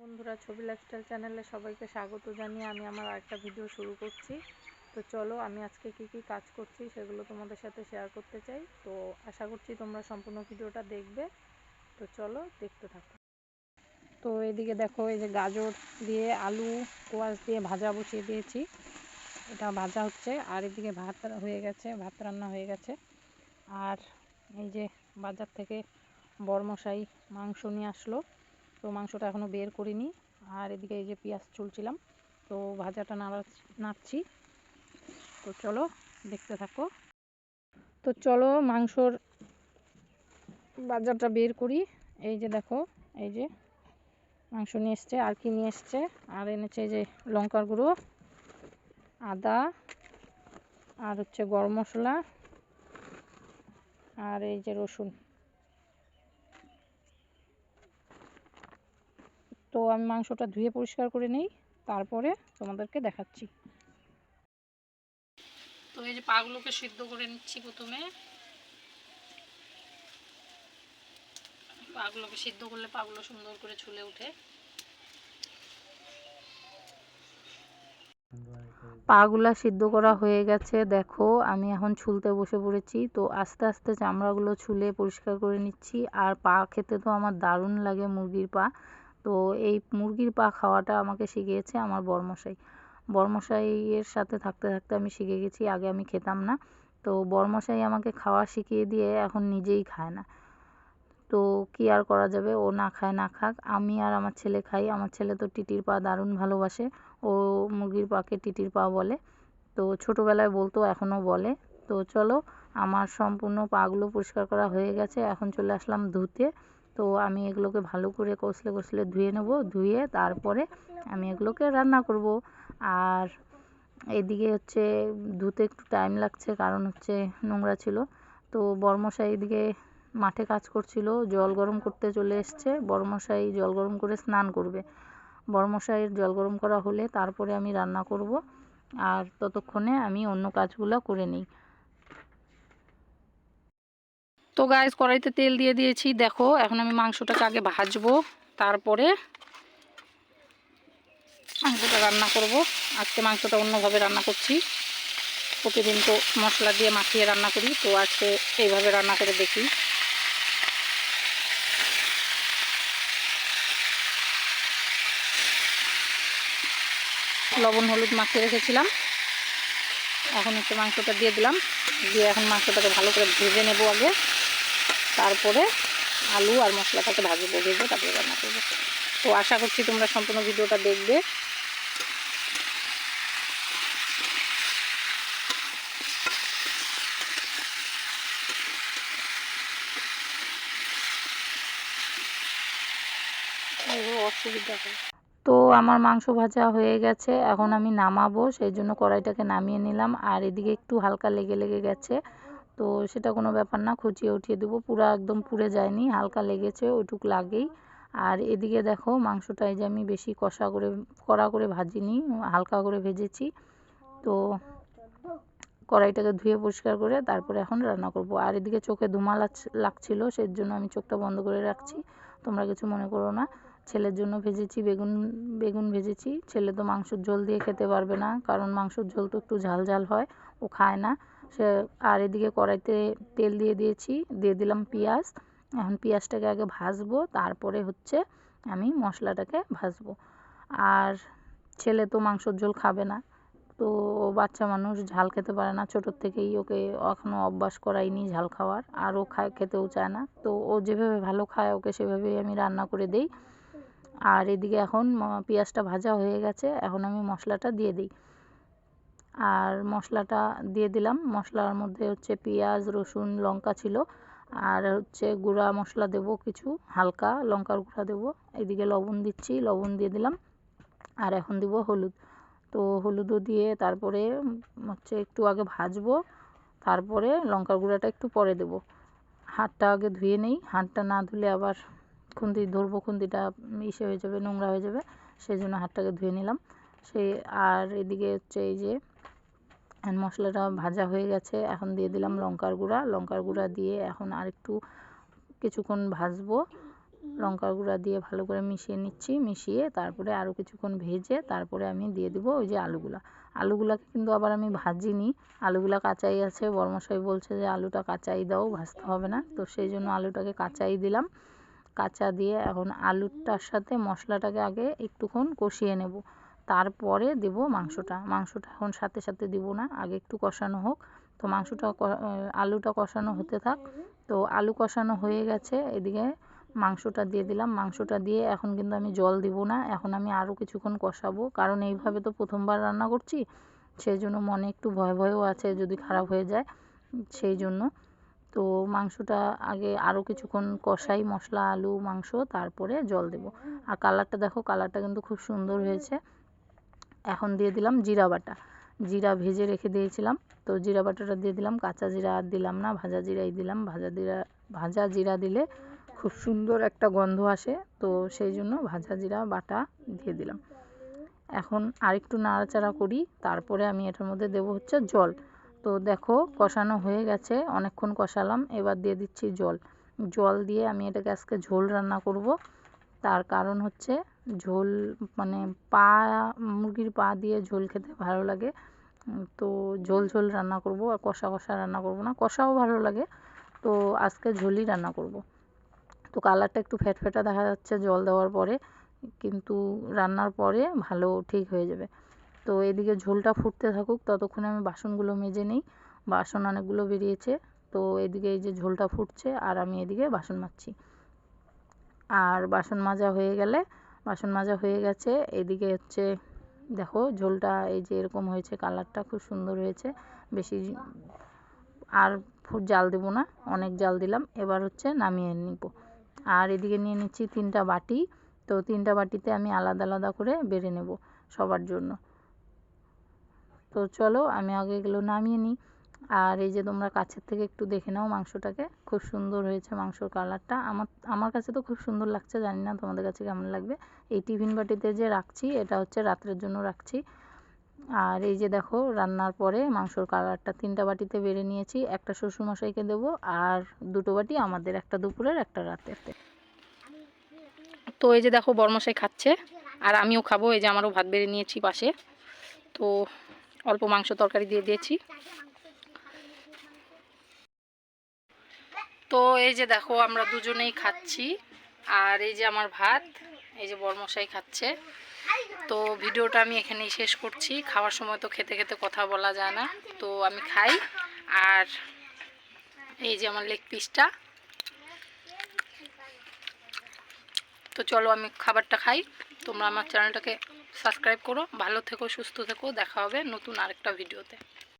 বন্ধুরা, ছবি লাইফস্টাইল চ্যানেলে সবাইকে স্বাগত জানিয়ে আমি আমার আরেকটা ভিডিও শুরু করছি। তো চলো, আমি আজকে কি কি কাজ করছি সেগুলো তোমাদের সাথে শেয়ার করতে চাই। তো আশা করছি তোমরা সম্পূর্ণ ভিডিওটা দেখবে। তো চলো, দেখতে থাকো। তো এদিকে দেখো, এই যে গাজর দিয়ে আলু, কোয়াশ দিয়ে ভাজা বসিয়ে দিয়েছি। এটা ভাজা হচ্ছে, আর এদিকে ভাত হয়ে গেছে, ভাত রান্না হয়ে গেছে। আর এই যে বাজার থেকে বরমশাই মাংস নিয়ে আসলো, তো মাংসটা এখনও বের করিনি। আর এদিকে এই যে পেঁয়াজ চুলছিলাম তো ভাজাটা নাড়া, নাড়ছি। তো চলো, দেখতে থাকো। তো চলো, মাংসর বাজারটা বের করি। এই যে দেখো, এই যে মাংস নিয়ে এসছে, আর কি নিয়ে এসছে? আর এনেছে যে লঙ্কার গুঁড়ো, আদা, আর হচ্ছে গরম মশলা, আর এই যে রসুন। তো আমি মাংসটা ধুয়ে পরিষ্কার করে নিই, তারপরে তোমাদেরকে দেখাচ্ছি। তো এই যে পাগুলোকে সিদ্ধ করে নিচ্ছি প্রথমে। পাগুলোকে সিদ্ধ করলে পাগুলো সুন্দর করে ছুলে ওঠে। পাগুলা সিদ্ধ করা হয়ে গেছে, দেখো, আমি এখন ছুলতে বসে পড়েছি। তো আস্তে আস্তে চামড়াগুলো ছুলে পরিষ্কার করে নিচ্ছি। আর পা খেতে তো আমার দারুণ লাগে মুরগির পা। তো এই মুরগির পা খাওয়াটা আমাকে শিখিয়েছে আমার বরমশাই। বরমশাইয়ের সাথে থাকতে থাকতে আমি শিখে গেছি, আগে আমি খেতাম না। তো বরমশাই আমাকে খাওয়া শিখিয়ে দিয়ে এখন নিজেই খায় না। তো কি আর করা যাবে? ও না খায়, না খাক। আমি আর আমার ছেলে খাই। আমার ছেলে তো টিটির পা দারুণ ভালোবাসে। ও মুরগির পাকে টিটির পা বলে। তো ছোটোবেলায় বলতো, এখনও বলে। তো চলো, আমার সম্পূর্ণ পাগুলো পরিষ্কার করা হয়ে গেছে। এখন চলে আসলাম ধুতে। তো আমি এগুলোকে ভালো করে কষলে কষলে ধুয়ে নেব। ধুয়ে তারপরে আমি এগুলোকে রান্না করব। আর এদিকে হচ্ছে, ধুতে একটু টাইম লাগছে। কারণ হচ্ছে নোংরা ছিল। তো বর্মশাই এদিকে মাঠে কাজ করছিল, জল গরম করতে চলে এসছে। বর্মশাই জল গরম করে স্নান করবে। বর্মশাইয়ের জল গরম করা হলে তারপরে আমি রান্না করব আর ততক্ষণে আমি অন্য কাজগুলো করে নিই। তো গাইজ কড়াইতে তেল দিয়ে দিয়েছি। দেখো, এখন আমি মাংসটাকে আগে ভাজবো, তারপরে মাংসটা রান্না করব। আজকে মাংসটা অন্যভাবে রান্না করছি। প্রতিদিন তো মশলা দিয়ে মাখিয়ে রান্না করি, তো আজকে এইভাবে রান্না করে দেখি। লবণ, হলুদ মাখিয়ে রেখেছিলাম। এখন হচ্ছে মাংসটা দিয়ে দিলাম। দিয়ে এখন মাংসটাকে ভালো করে ভেজে নেব আগে। তারপরে আলু আর মশলাটাকে ভাজবো, ভেজে তারপরে রান্না করব। তো আশা করছি তোমরা সম্পূর্ণ ভিডিওটা দেখবে। অসুবিধা। হয় তো আমার মাংস ভাজা হয়ে গেছে। এখন আমি নামাবো সেই জন্য কড়াইটাকে নামিয়ে নিলাম। আর এদিকে একটু হালকা লেগে লেগে গেছে। তো সেটা কোনো ব্যাপার না খুঁচিয়ে উঠিয়ে দেবো। পুরো একদম পুড়ে যায়নি, হালকা লেগেছে, ওইটুক লাগেই। আর এদিকে দেখো, মাংসটা এই যে আমি বেশি কষা করে, কড়া করে ভাজিনি, হালকা করে ভেজেছি। তো কড়াইটাকে ধুয়ে পরিষ্কার করে তারপরে এখন রান্না করব। আর এদিকে চোখে ধুমা লাগছিল সেই জন্য আমি চোখটা বন্ধ করে রাখছি। তোমরা কিছু মনে করো না। ছেলের জন্য ভেজেছি, বেগুন বেগুন ভেজেছি। ছেলে তো মাংসর ঝোল দিয়ে খেতে পারবে না, কারণ মাংসর ঝোল তো একটু ঝাল ঝাল হয়, ও খায় না। সে আর এদিকে কড়াইতে তেল দিয়ে দিয়েছি, দিয়ে দিলাম পেঁয়াজ। এখন পেঁয়াজটাকে আগে ভাজবো, তারপরে হচ্ছে আমি মশলাটাকে ভাজবো। আর ছেলে তো মাংসর ঝোল খাবে না, তো ও বাচ্চা মানুষ, ঝাল খেতে পারে না। ছোটোর থেকেই ওকে এখনও অভ্যাস করাইনি ঝাল খাওয়ার, আর ও খায়, খেতেও চায় না। তো ও যেভাবে ভালো খায়, ওকে সেভাবেই আমি রান্না করে দিই। আর এদিকে এখন পেঁয়াজটা ভাজা হয়ে গেছে, এখন আমি মশলাটা দিয়ে দিই। আর মশলাটা দিয়ে দিলাম, মশলার মধ্যে হচ্ছে পেঁয়াজ, রসুন, লঙ্কা ছিল, আর হচ্ছে গুঁড়া মশলা দেব কিছু, হালকা লঙ্কার গুঁড়া দেবো। এদিকে লবণ দিচ্ছি, লবণ দিয়ে দিলাম, আর এখন দিব হলুদ। তো হলুদও দিয়ে তারপরে হচ্ছে একটু আগে ভাজবো, তারপরে লঙ্কার গুঁড়াটা একটু পরে দেব। হাতটা আগে ধুয়ে নেই, হাতটা না ধুলে আবার খুন্তি ধরবো খুন্তিটা ইসে হয়ে যাবে, নোংরা হয়ে যাবে, সেই জন্য হাতটাকে ধুয়ে নিলাম। সেই আর এদিকে হচ্ছে এই যে মশলাটা ভাজা হয়ে গেছে, এখন দিয়ে দিলাম লঙ্কার গুঁড়া। লঙ্কার গুঁড়া দিয়ে এখন আরেকটু কিছুক্ষণ ভাজবো। লঙ্কার গুঁড়া দিয়ে ভালো করে মিশিয়ে নিচ্ছি, মিশিয়ে তারপরে আরও কিছুক্ষণ ভেজে তারপরে আমি দিয়ে দিব ওই যে আলুগুলা। আলুগুলাকে কিন্তু আবার আমি ভাজিনি। আলুগুলা কাঁচাই আছে বর্মশাই বলছে যে, আলুটা কাঁচাই দাও, ভাজতে হবে না। তো সেই জন্য আলুটাকে কাঁচাই দিলাম। কাঁচা দিয়ে এখন আলুটার সাথে মশলাটাকে আগে একটুক্ষণ কষিয়ে নেব। তারপরে দেব মাংসটা। মাংসটা এখন সাথে সাথে দিব না, আগে একটু কষানো হোক। তো মাংসটা আলুটা কষানো হতে থাক। তো আলু কষানো হয়ে গেছে, এদিকে মাংসটা দিয়ে দিলাম। মাংসটা দিয়ে এখন কিন্তু আমি জল দিব না, এখন আমি আরও কিছুক্ষণ কষাবো। কারণ এইভাবে তো প্রথমবার রান্না করছি, সেই জন্য মনে একটু ভয় ভয়ও আছে যদি খারাপ হয়ে যায়, সেই জন্য। তো মাংসটা আগে আরও কিছুক্ষণ কষাই, মশলা, আলু, মাংস, তারপরে জল দেব। আর কালারটা দেখো, কালারটা কিন্তু খুব সুন্দর হয়েছে। এখন দিয়ে দিলাম জিরা বাটা। জিরা ভেজে রেখে দিয়েছিলাম। তো জিরা বাটাটা দিয়ে দিলাম, কাঁচা জিরা আর দিলাম না, ভাজা জিরাই দিলাম। ভাজা জিরা ভাজা জিরা দিলে খুব সুন্দর একটা গন্ধ আসে। তো সেই জন্য ভাজা জিরা বাটা দিয়ে দিলাম। এখন আরেকটু নাড়াচাড়া করি। তারপরে আমি এটার মধ্যে দেবো হচ্ছে জল। তো দেখো কষানো হয়ে গেছে, অনেকক্ষণ কষালাম, এবার দিয়ে দিচ্ছি জল। জল দিয়ে আমি এটাকে আজকে ঝোল রান্না করব। তার কারণ হচ্ছে ঝোল মানে পা, মুরগির পা দিয়ে ঝোল খেতে ভালো লাগে। তো ঝোল ঝোল রান্না করব, আর কষা কষা রান্না করব না, কষাও ভালো লাগে। তো আজকে ঝোলই রান্না করব। তো কালারটা একটু ফ্যাটফ্যাটা দেখা যাচ্ছে জল দেওয়ার পরে, কিন্তু রান্নার পরে ভালো ঠিক হয়ে যাবে। তো এদিকে ঝোলটা ফুটতে থাকুক, ততক্ষণে আমি বাসনগুলো মেজে নিই। বাসন অনেকগুলো বেরিয়েছে, তো এদিকে এই যে ঝোলটা ফুটছে আর আমি এদিকে বাসন মাজছি। আর বাসন মাজা হয়ে গেলে, বাসন মাজা হয়ে গেছে, এদিকে হচ্ছে দেখো ঝোলটা এই যে এরকম হয়েছে, কালারটা খুব সুন্দর হয়েছে। বেশি আর জাল দেবো না, অনেক জাল দিলাম, এবার হচ্ছে নামিয়ে নিব। আর এদিকে নিয়ে নিচ্ছি তিনটা বাটি, তো তিনটা বাটিতে আমি আলাদা আলাদা করে বেড়ে নেব সবার জন্য। তো চলো আমি আগে এগুলো নামিয়ে নিই। আর এই যে তোমরা কাছের থেকে একটু দেখে নাও মাংসটাকে। খুব সুন্দর হয়েছে মাংসর কালারটা। আমার আমার কাছে তো খুব সুন্দর লাগছে, জানি না তোমাদের কাছে কেমন লাগবে। এই টিফিন বাটিতে যে রাখছি, এটা হচ্ছে রাত্রের জন্য রাখছি। আর এই যে দেখো, রান্নার পরে মাংসর কালারটা তিনটা বাটিতে বেড়ে নিয়েছি। একটা শ্বশুরমশাইকে দেবো আর দুটো বাটি আমাদের, একটা দুপুরের, একটা রাতের। তো এই যে দেখো, বর্মশাই খাচ্ছে। আর আমিও খাব, এই যে আমারও ভাত বেড়ে নিয়েছি পাশে। তো অল্প মাংস তরকারি দিয়ে দিয়েছি। তো এই যে দেখো, আমরা দুজনেই খাচ্ছি। আর এই যে আমার ভাত, এই যে বর্মশাই খাচ্ছে। তো ভিডিওটা আমি এখানেই শেষ করছি। খাওয়ার সময় তো খেতে খেতে কথা বলা যায় না। তো আমি খাই। আর এই যে আমার লেগ পিসটা তো চলো আমি খাবারটা খাই। তোমরা আমার চ্যানেলটাকে সাবস্ক্রাইব করো ভালো থেকো সুস্থ থেকো দেখা হবে নতুন আরেকটা ভিডিওতে।